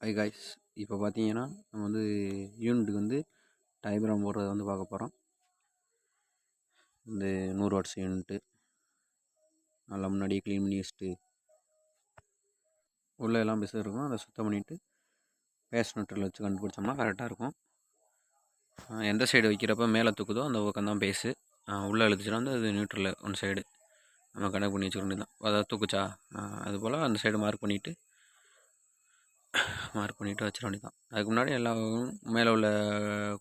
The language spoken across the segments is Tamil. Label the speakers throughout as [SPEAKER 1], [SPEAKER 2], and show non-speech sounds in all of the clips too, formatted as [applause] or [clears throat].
[SPEAKER 1] ஐ காய்ஸ் இப்போ பார்த்தீங்கன்னா நம்ம வந்து யூனிட்டுக்கு வந்து டைப்ராம் போடுறத வந்து பார்க்க போகிறோம் இந்த நூறு வாட்ஸ் யூனிட்டு நல்லா முன்னாடியே க்ளீன் பண்ணி வச்சுட்டு உள்ளே எல்லாம் பிசு இருக்கும் அதை சுத்தம் பண்ணிவிட்டு பேஸ்ட் நோட்டில் வச்சு கண்டுபிடிச்சோம்னா கரெக்டாக இருக்கும். எந்த சைடு வைக்கிறப்ப மேலே தூக்குதோ அந்த பக்கம் தான் பேஸு உள்ளே இழுத்துச்சுன்னா வந்து அது நியூட்ரலில் ஒன் சைடு நம்ம கனெக்ட் பண்ணி வச்சுக்க வேண்டியது தான் அதாவது தூக்குச்சா? அது போல் அந்த சைடு மார்க் பண்ணிவிட்டு மார்க் பண்ணிவிட்டு வச்சிட வேண்டியதான் அதுக்கு முன்னாடி எல்லா மேலே உள்ள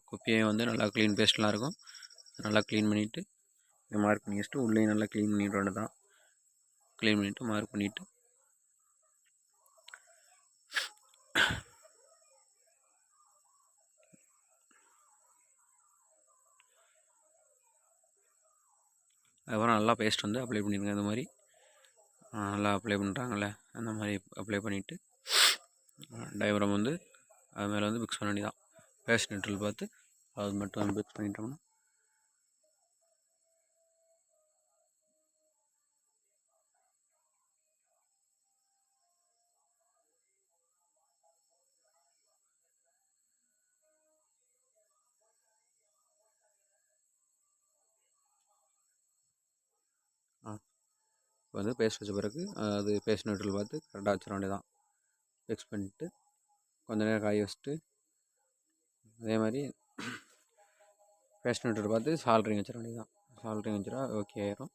[SPEAKER 1] குப்பையும் வந்து நல்லா க்ளீன் பேஸ்ட்லாம் இருக்கும். நல்லா க்ளீன் பண்ணிவிட்டு மார்க் பண்ணி வச்சுட்டு உள்ளேயும் நல்லா க்ளீன் பண்ணிட வேண்டியதான் க்ளீன் பண்ணிவிட்டு மார்க் பண்ணிவிட்டு அதுக்கப்புறம் நல்லா பேஸ்ட் வந்து அப்ளை பண்ணிடுங்க. இந்த மாதிரி நல்லா அப்ளை பண்ணுறாங்கல்ல அந்த மாதிரி அப்ளை பண்ணிவிட்டு டயப்ராம் வந்து அது மேலே வந்து பிக்ஸ் பண்ண வேண்டியதான் பேஸ்ட் நியூட்ரல் பார்த்து அது மட்டும் வந்து பிக்ஸ் பண்ணிட்டோம்னா. இப்போ வந்து பேஸ்ட் வச்ச பிறகு அது பேஸ்ட் நியூட்ரல் பார்த்து கரெக்டாக வச்சிட வேண்டியதான் ஃபிக்ஸ் பண்ணிட்டு கொஞ்ச நேரம் காய வச்சுட்டு அதே மாதிரி [clears throat] பேஸ்ட் பார்த்து சால்ட்ரிங் வச்சிட வேண்டியது தான் சால்ட்ரிங் வச்சிடா ஓகே ஆயிரும்.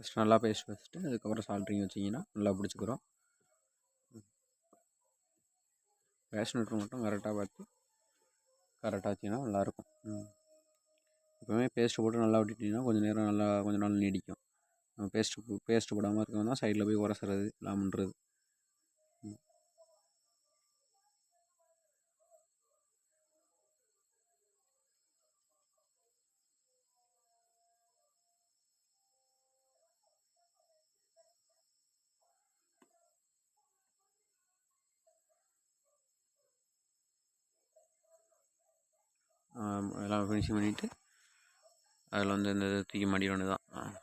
[SPEAKER 1] ஃபஸ்ட் நல்லா பேஸ்ட் வச்சுட்டு அதுக்கப்புறம் சால்ட்ரிங் வச்சிங்கன்னா நல்லா பிடிச்சிக்கிறோம் பேஸ்ட் நியூட்ரல் மட்டும் கரெக்டாக பார்த்து கரெக்டாக வச்சிங்கன்னா நல்லாயிருக்கும் எப்போவுமே பேஸ்ட்டு போட்டு நல்லா விட்டுட்டிங்கன்னா கொஞ்சம் நேரம் நல்லா கொஞ்சம் நாள் நீடிக்கும். பேஸ்ட்டு பேஸ்ட்டு போடாமல் இருக்கவங்க தான் சைடில் போய் உரசுறது எல்லாம் பண்ணுறது எல்லாம் ஃபினிஷிங் பண்ணிவிட்டு அதில் வந்து இந்த தூக்கி மாட்டிட வேண்டியதான்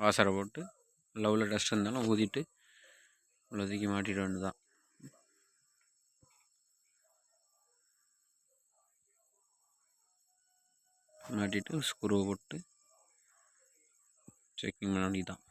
[SPEAKER 1] வாசரை போட்டு லவ்வில் டஸ்ட் இருந்தாலும் ஊதிட்டு உள்ள தூக்கி மாட்டிட வேண்டியதான் மாட்டிட்டு ஸ்க்ரூ போட்டு செக்கிங் பண்ண வேண்டியதான்